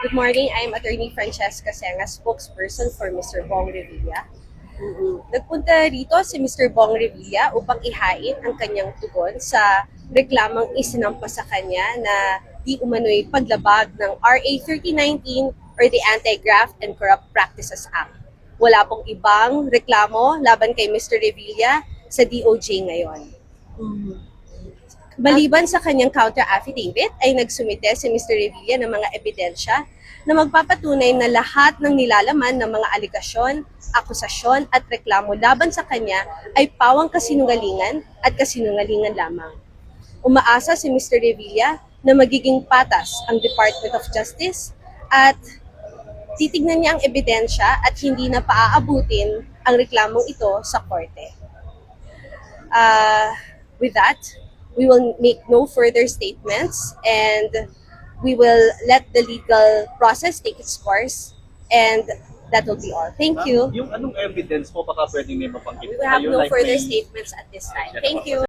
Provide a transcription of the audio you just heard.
Good morning, I'm Attorney Francesca Senga, spokesperson for Mr. Bong Revilla. Nagpunta rito si Mr. Bong Revilla upang ihain ang kanyang tugon sa reklamang isinampa sa kanya na di umano'y paglabag ng RA 3019 or the Anti-Graft and Corrupt Practices Act. Wala pong ibang reklamo laban kay Mr. Revilla sa DOJ ngayon. Maliban sa kanyang counter affidavit ay nagsumite si Mr. Revilla ng mga ebidensya na magpapatunay na lahat ng nilalaman ng mga aligasyon, akusasyon at reklamo laban sa kanya ay pawang kasinungalingan at kasinungalingan lamang. Umaasa si Mr. Revilla na magiging patas ang Department of Justice at titignan niya ang ebidensya at hindi na paaabutin ang reklamong ito sa korte. Uh, with that, we will make no further statements and we will let the legal process take its course and that will be all. Thank you. Yung anong evidence mo baka pwedeng may mapanggit We have no like further may- statements at this time. Thank you.